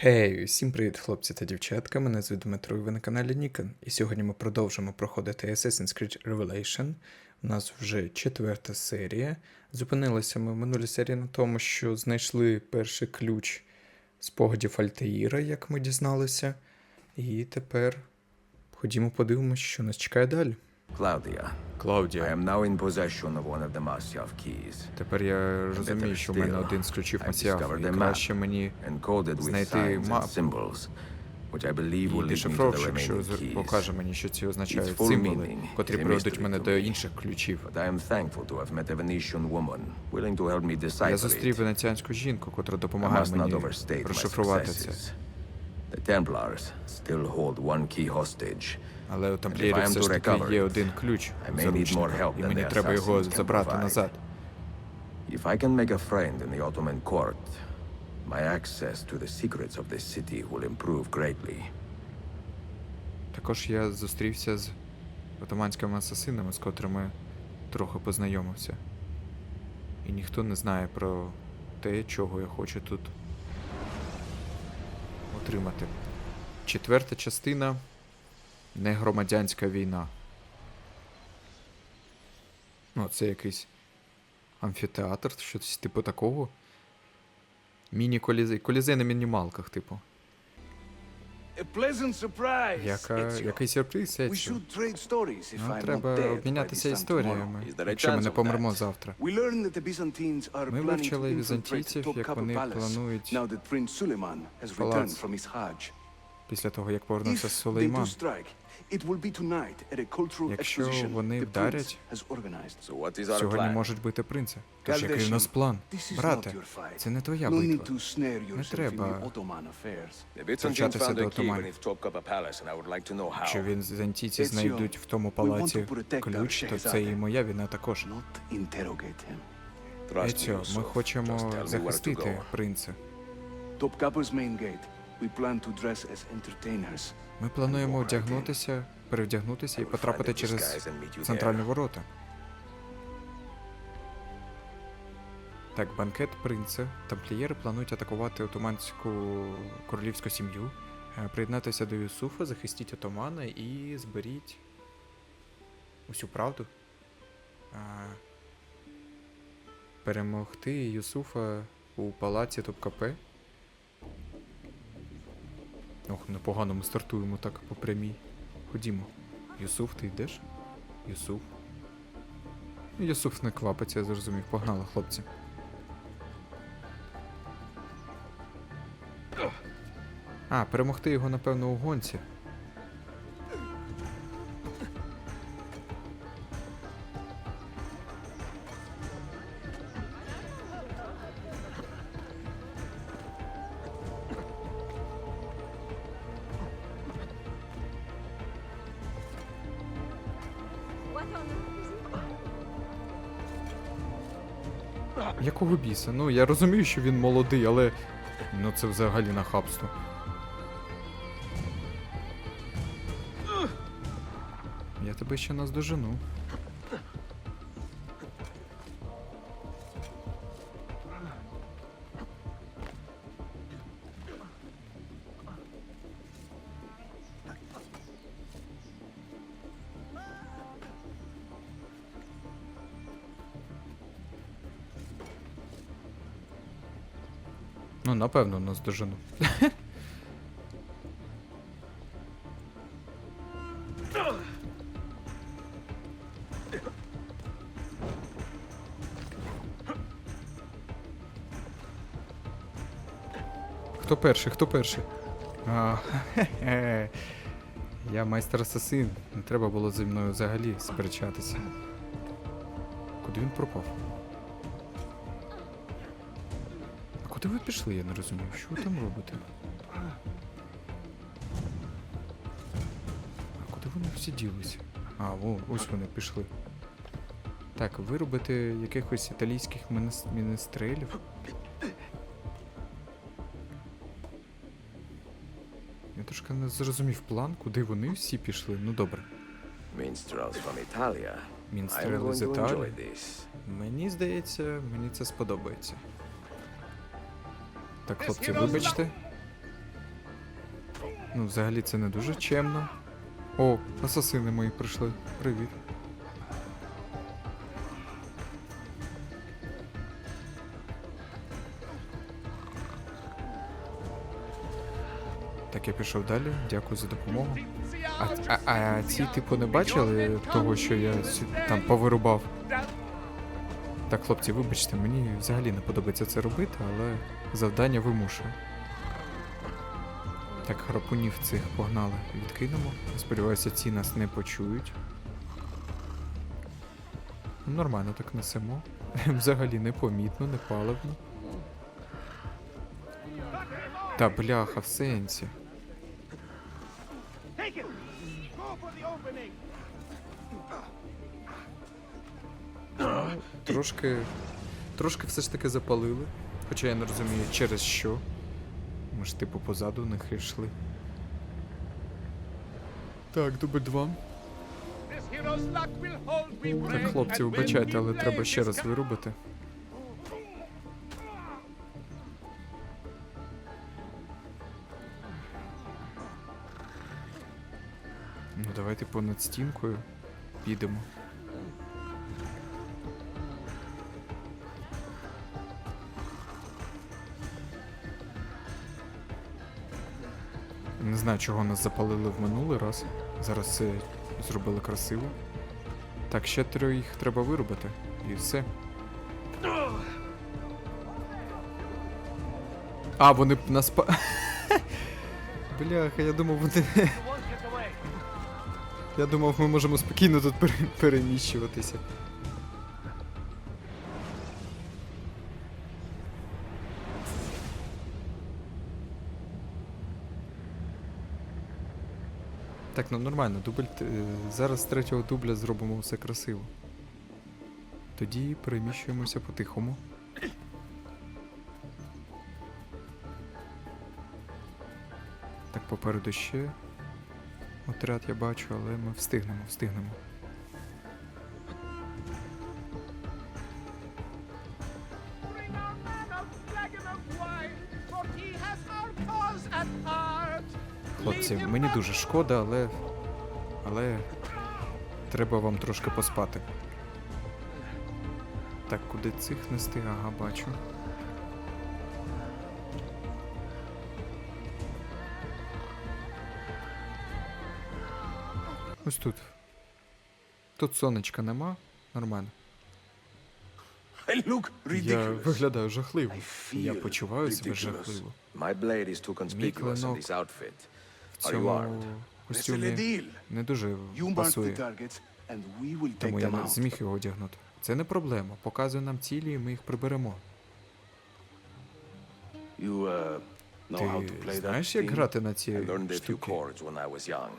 Хей, всім привіт, хлопці та дівчатка. Мене звуть Дмитро, і ви на каналі Нікон. І сьогодні ми продовжимо проходити Assassin's Creed Revelation. У нас вже четверта серія. Зупинилися ми в минулій серії на тому, що знайшли перший ключ спогадів Альтаїра, як ми дізналися. І тепер ходімо подивимося, що нас чекає далі. Claudia, I Клаудія. am now in possession of one of the Masyav keys, Тепер я розумію, що в мене один з ключів Масіафу, і краще мені encoded with Знайти signs мапу. symbols, which I believe і will lead me to the дешифровщик, що remaining keys. покаже мені, що ці означають full символи, meaning котрі is a приведуть mystery мене to до me. інших ключів. But I am thankful to have met a Venetian woman willing to help me decipher зустрів it. венеціанську жінку, котра I допомагає must not мені overstate my розшифрувати це. successes. The Templars still hold one key hostage. Але у тамплієрів все ж таки є один ключ заручника, і мені треба його забрати назад. If I can make a friend in the Ottoman court, my access to the secrets of this city will improve greatly. Також я зустрівся з отоманськими асасинами, з котрими трохи познайомився. І ніхто не знає про те, чого я хочу тут отримати. Четверта частина негромадянська війна. Ну, це якийсь амфітеатр, щось типу такого. Міні-колізей. Колізей на мінімалках, типу. Яка, який сюрприз, Ну, I'm треба обмінятися історіями, якщо ми не помремо завтра. Ми вивчили візантійців, як вони планують палац. Після того, як повернувся Сулейман. Strike, it will be tonight at a cultural Якщо exposition вони the вдарять, prince has organized. So what is Сьогодні можуть бити принца. Тож який у нас план? This is Брате, not your fight. це не твоя No need битва. to snare yourself in треба the Ottoman affairs. The Byzantines Втручатися found до отоманів. beneath Topkapi Palace, and I would like to know Якщо how. він візантійці Ецьо, знайдуть в тому we want палаці to protect our ключ, то це і моя війна також. Not interrogate him. Trust me, Ецьо, ми хочемо tell me where to захистити go. принца. Topkapi's main gate. We plan to dress as entertainers. Ми плануємо одягнутися, перевдягнутися і потрапити через центральні ворота. Так, банкет принца. Тамплієри планують атакувати отоманську королівську сім'ю, е, приєднатися до Юсуфа, захистіть отомана і зберіть усю правду. Перемогти Юсуфа у палаці Топкапе. Ох, непогано ми стартуємо так по прямій. Ходімо. Юсуф, ти йдеш? Юсуф. Юсуф не квапиться, я зрозумів. Погнали, хлопці. А, перемогти його, напевно, у гонці. Якого біса? Ну, я розумію, що він молодий, але. Ну це взагалі нахабство. Я тебе ще наздожену. Ну, напевно, наздожену. Хто перший? Хто перший? А. Я майстер асасин. Не треба було зі мною взагалі сперечатися. Куди він пропав? Куди ви пішли, я не розумію. Що ви там робите? А куди вони всі ділися? А, о, ось вони пішли. Так, виробити якихось італійських мінес- міністрелів. Я трошки не зрозумів план, куди вони всі пішли. Ну добре. I'm з Італії. Мені здається, мені це сподобається. Так, хлопці, вибачте. Ну, взагалі це не дуже чемно. О, асасини мої прийшли. Привіт. Так, я пішов далі. Дякую за допомогу. А, а, а ці, типу, не бачили того, що я там повирубав? Так, хлопці, вибачте, мені взагалі не подобається це робити, але завдання вимушує. Так, храпунів цих погнали. Відкинемо. Сподіваюся, ці нас не почують. Ну, Нормально так несемо. Взагалі непомітно, не паливно. Та бляха, в сенсі. Трошки. Трошки все ж таки запалили. Хоча я не розумію, через що. Ми ж типу позаду них йшли. Так, дубль два. Так, хлопці, вибачайте, але треба ще раз вирубити. Ну, давайте понад стінкою підемо. Знаю, чого нас запалили в минулий раз. Зараз все зробили красиво. Так, ще троїх треба вирубити. І все. А, вони нас па. Бляха, я думав, вони. Я думав, ми можемо спокійно тут пере- переміщуватися. Так, ну нормально, дубль. е, Зараз з третього дубля зробимо все красиво. Тоді переміщуємося по-тихому. Так, попереду ще отряд я бачу, але ми встигнемо, встигнемо. Хлопці, мені дуже шкода, але. Але. Треба вам трошки поспати. Так, куди цих нести? Ага, бачу. Ось тут. Тут сонечка нема. Нормально. Я виглядаю жахливо. Я почуваю себе жахливо. In клинок. В цьому костюмі не дуже пасує. Тому я не зміг його одягнути. Це не проблема. Показуй нам цілі, і ми їх приберемо. Uh, Ти знаєш, як грати на ці штуки?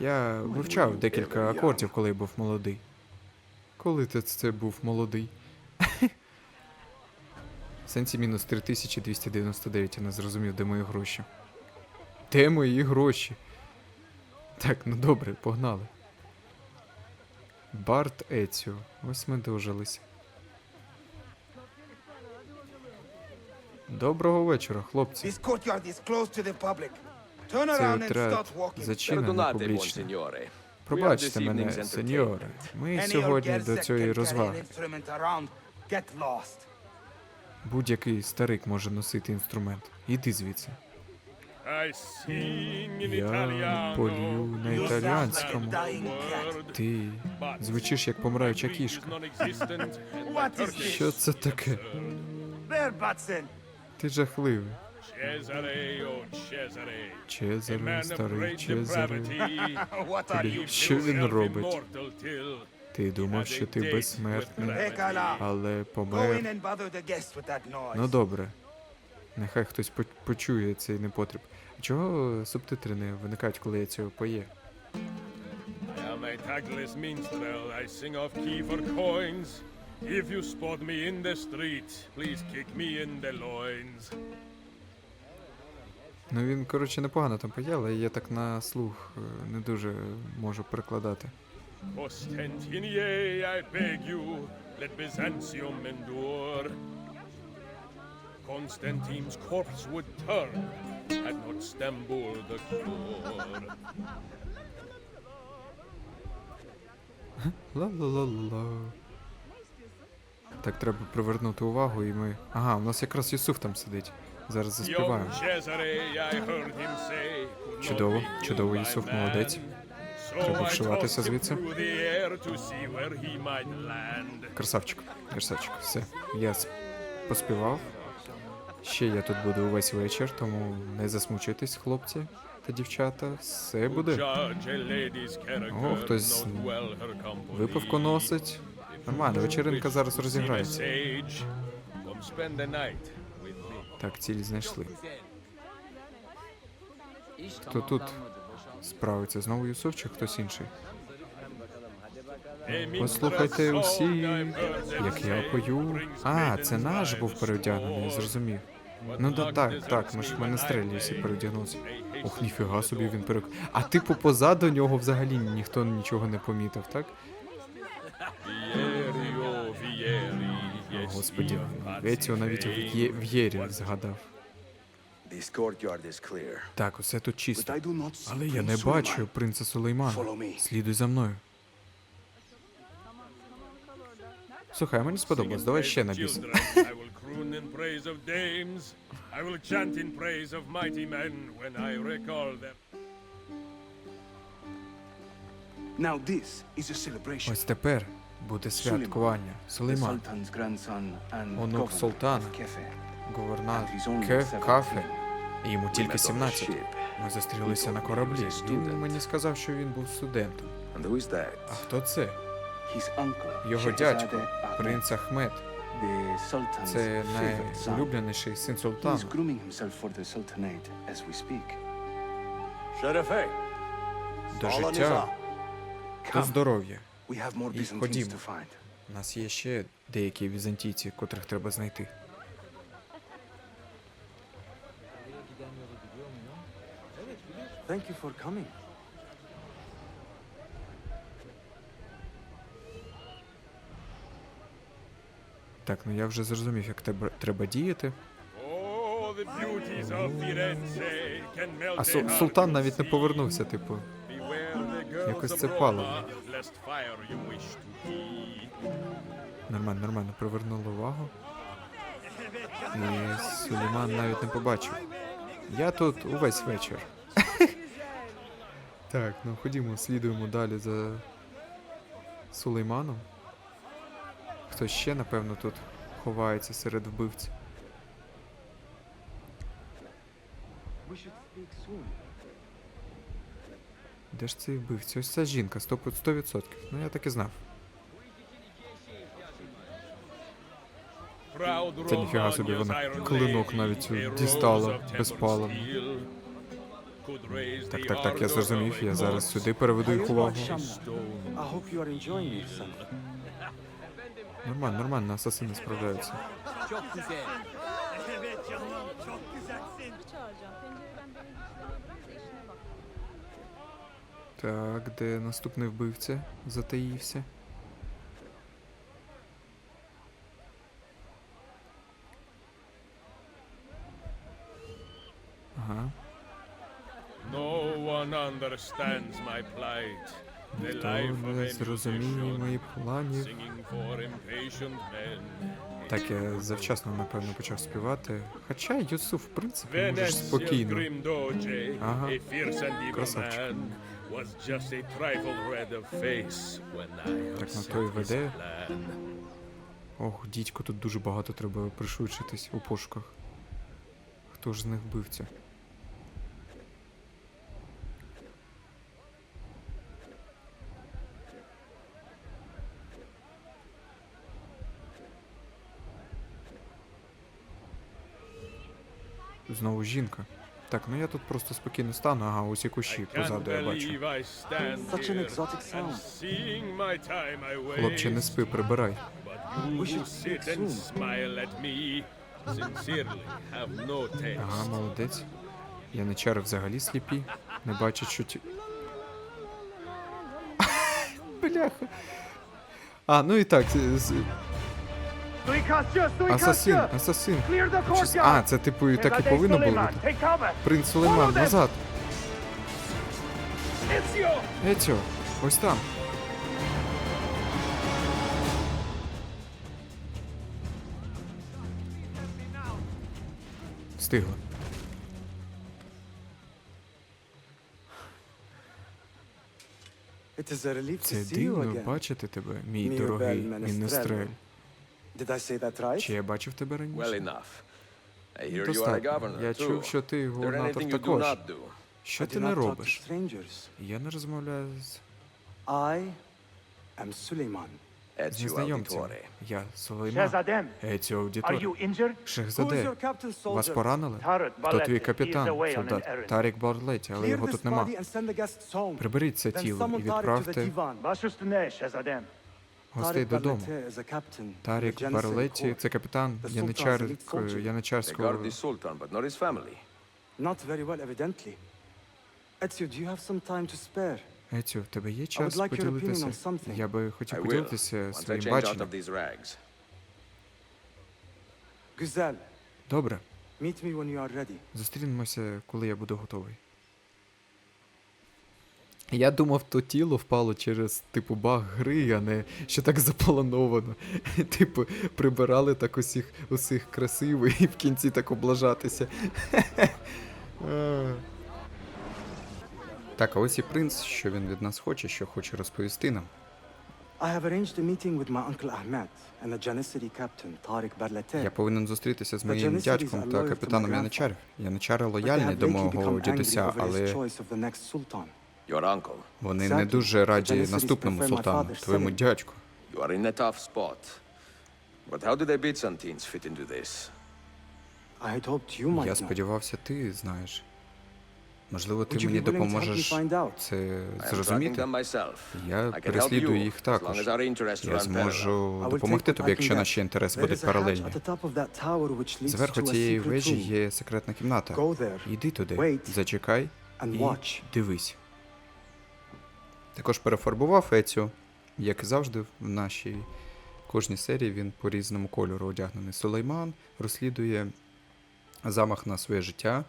Я вивчав декілька акордів, коли я був молодий. Коли ти це був молодий? В сенсі мінус 3299, я не зрозумів, де мої гроші. Де мої гроші? Так, ну добре, погнали. Барт Еціо. Ось ми дожилися. Доброго вечора, хлопці. Цей отряд зачинений публічно. Пробачте мене, сеньоре. Ми сьогодні до цієї розваги. Будь-який старик може носити інструмент. Іди звідси. I sing in Я полю на You sound like a італіанському. dying cat. Ти звучиш як помираюча кішка. What is this? Що це таке? Ти жахливий. Oh Чезаре, старий Чезаре. you? Що він робить? Ти думав, що ти безсмертний, але помер. Ну добре. Нехай хтось по- почує цей непотріб. Чого субтитри не виникають, коли я цього поє? I am a tagless minstrel. I sing off key for coins. If you spot me in the street, please kick me in the loins. Ну він, коротше, непогано там поє, але я так на слух е, не дуже можу перекладати. Ostentinier, I beg you, let Byzantium endure. Constantine's corpse would turn had not Stambul the cure. Ла-ла-ла-ла. Так, треба привернути увагу, і ми. Ага, у нас якраз Юсуф там сидить. Зараз заспіваємо. Чудово, чудово, Юсуф, молодець. Треба вшиватися звідси. Красавчик, красавчик, все. Я поспівав. Ще я тут буду увесь вечір, тому не засмучуйтесь, хлопці та дівчата. Все буде. О, хтось. Випивку носить. Нормально, вечеринка зараз розіграється. Так, ціль знайшли. Хто тут справиться? Знову Юсуф чи хтось інший? Послухайте усі, як я пою. А, це наш був переодягнений, я зрозумів. Ну да так, так, ми ж в менестрелі всі переодягнулися. Ох, ніфіга собі він перек. А типу позаду нього взагалі ніхто нічого не помітив, так? О, господі, io Веціо навіть в Єрі згадав. Так, усе тут чисто. Але я не бачу принца Сулеймана. Слідуй за мною. Слухай, мені сподобалось, давай ще на біс. In praise of dames. I will chant in praise of mighty men when I recall them. Now this is a celebration. Ось тепер буде святкування. Сулейман, grandson and Онук султана. of Kefe. And he's only Ке 17. Кафе. Йому тільки met on the 17. Ми зустрілися на кораблі. Він мені сказав, що він був студентом. Who is А хто це? Його дядько, принц Ахмед. The Sultan's Це найулюбленіший син is султана. grooming himself for the Sultanate as we До життя, до здоров'я. have more І ходімо. to find. У нас є ще деякі візантійці, котрих треба знайти. Thank you for coming. Так, ну я вже зрозумів, як тебе треба діяти. А су- султан навіть не повернувся, типу. Якось це паливо. Нормально, нормально, привернули увагу. І Сулейман навіть не побачив. Я тут увесь вечір. так, ну ходімо, слідуємо далі за Сулейманом. Хтось ще, напевно, тут ховається серед вбивців. Де ж цей вбивця? Ось ця жінка, 100%. 100%. Ну я так і знав. Це ніфіга собі, вона клинок навіть дістала raise Так, так, так, я зрозумів, я зараз сюди переведу їх увагу. Нормально, нормально, асасини справляються. Так, де наступний вбивця затаївся? Ага. No one understands my plight. Ніхто не зрозуміє musician, мої планів. Так, я завчасно, напевно, почав співати. Хоча Юсуф, в принципі, можеш спокійно. Ага. Красавчик. Так, на upset то й his веде. Ох, дідько, тут дуже багато треба пришвидшитись у пошуках. Хто ж з них вбивця? Знову жінка. Так, ну я тут просто спокійно стану, ага, ось і кущі позаду я бачу. Such an exotic sound. Хлопче, не спи, прибирай. We should sit and smile at me sincerely have no taste. Ага, молодець. Я не чари взагалі сліпі. Не бачать, що ті. Бляха. А, ну і так. Асасин, асасин. А, це типу і так і повинно було бути. Принц Сулейман, назад. Ецьо, ось там. Встигла. Це дивно бачити тебе, мій дорогий мінестрель. Did I say that right? Чи я бачив тебе раніше? Well enough. I hear you are a Достатньо. governor Я too. чув, що ти Is there губернатор anything you do також. not do? Що I ти do не not talk to робиш? strangers. Я не розмовляю з, I am Suleiman. з Ezio незнайомцями. Auditore. Я Сулейман. Shahzadem, Ецьо are аудитор. you injured? Who is Шехзаде, your captain вас soldier? поранили? Tarek Хто твій Balete. He is away on an солдат? errand. Тарік Барлеті, але Clear його this тут нема. body and send the guests home. Приберіть це Then тіло summon і to the відправте divan. Baş üstüne Shahzadem. Гостей додому. Тарік Corps. це капітан яничар... Яничарського. Ецю, в тебе є час поділитися? Я би хотів поділитися своїм баченням. Добре, зустрінемося, коли я буду готовий. Я думав, то тіло впало через типу баг гри, а не що так заплановано. Типу, прибирали так усіх усіх красиво і в кінці так облажатися. Так, а ось і принц, що він від нас хоче, що хоче розповісти нам. I have arranged a meeting with my uncle Ahmed and the Janissary captain, Tariq Barlete. Я повинен зустрітися з моїм дядьком та капітаном my Яничарів. Яничари лояльні до мого дідуся, але вони не дуже раді наступному султану, твоєму дядьку. You are in a tough spot. But how do the Byzantines fit into this? I had hoped you might Я сподівався, ти знаєш. Можливо, ти Would you мені допоможеш find out? це зрозуміти. them myself. Я I can help переслідую you, їх також. Я зможу допомогти тобі, якщо наші інтереси будуть паралельні. at the top of that tower which leads Зверху to a цієї secret вежі room. є секретна кімната. Go there Йди туди, Wait. зачекай and і watch. дивись. Також перефарбував Ецю, як і завжди, в нашій кожній серії він по різному кольору одягнений. Сулейман розслідує замах на своє життя.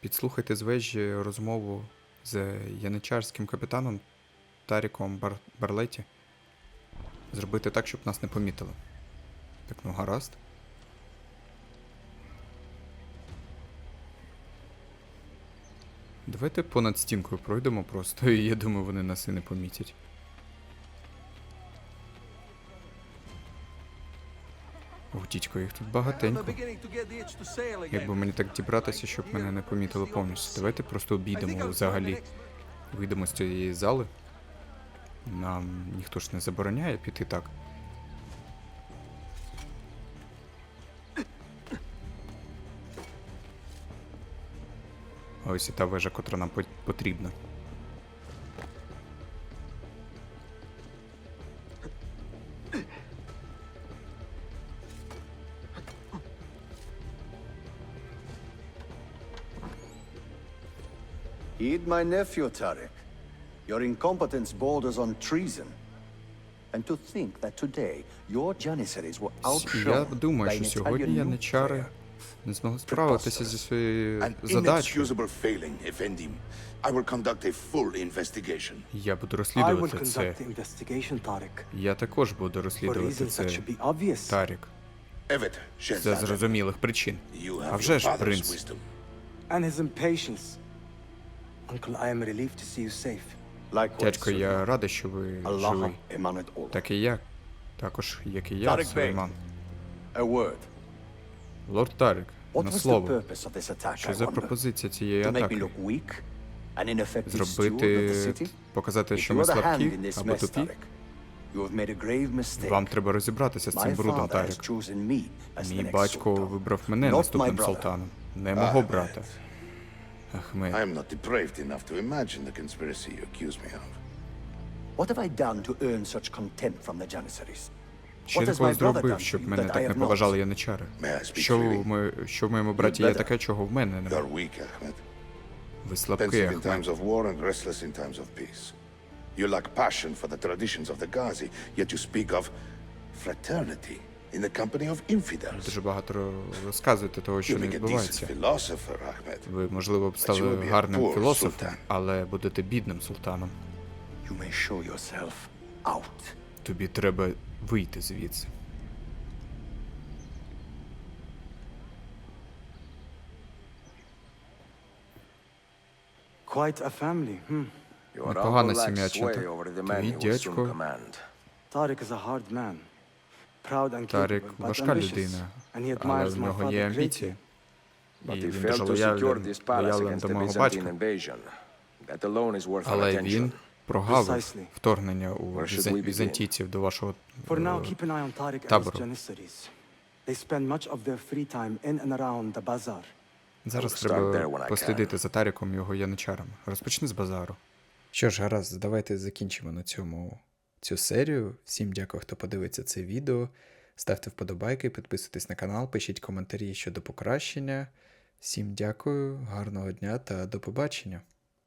Підслухайте з вежі розмову з яничарським капітаном Таріком Бар... Барлеті. Зробити так, щоб нас не помітили. Так, ну гаразд. Давайте понад стінкою пройдемо просто, і я думаю, вони нас і не помітять. О, дідько, їх тут багатенько. Якби мені так дібратися, щоб мене не помітили повністю. Давайте просто обійдемо взагалі. Вийдемо з цієї зали. Нам ніхто ж не забороняє піти так. Ось і та вежа, котра нам потрібна. Heed my nephew, Tariq. Your incompetence borders on treason. And to think that today your Janissaries were Я outshone думаю, by що an сьогодні Italian яничари nuclear. Не змогли справитися зі своєю задачею. Я буду розслідувати це. Я також буду розслідувати це. Тарік. З зрозумілих причин. А вже ж, принц. Дядько, я радий, що ви all. Так і я. Також, як і я. Сулейман. Лорд Тарік, на слово. Що за пропозиція цієї атаки? Зробити, показати, що ми слабкі або тупі? Вам треба розібратися з цим брудом, Тарік. Мій батько вибрав мене наступним султаном, не мого брата. Ахмед. I am not depraved enough to imagine the conspiracy you accuse me of. What have I done to earn such contempt from the Janissaries? Що такого my brother зробив, щоб мене так не поважали яничари? May I speak Що, freely? ми, що в моєму браті є better. таке, чого в мене You немає? are weak, Ahmed. Ви слабкий, Pensive in Ахмед. times of war and restless in times of peace. You lack passion for the traditions of the Ghazi, yet you speak of fraternity in the company of infidels. Дуже багато ро- розказуєте того, що You не make a decent відбувається. philosopher, Ahmed. Ви, можливо, б you will стали be a гарним poor філософом, sultan. але будете бідним султаном. You may show yourself out. Тобі треба вийти звідси. Quite a family, hmm. Непогана сім'я, the Твій дядько command. Tariq is a hard man. Proud and Тарик capable, but важка людина, he але в нього є амбіції. І But he він failed дуже to secure лояльний, this palace лояльний against до the мого батька. Але він прогавив вторгнення у візантійців до вашого е, табору. Зараз треба послідити за Таріком і його яничарами. Розпочни з базару. Що ж, гаразд, давайте закінчимо на цьому цю серію. Всім дякую, хто подивиться це відео. Ставте вподобайки, підписуйтесь на канал, пишіть коментарі щодо покращення. Всім дякую, гарного дня та до побачення.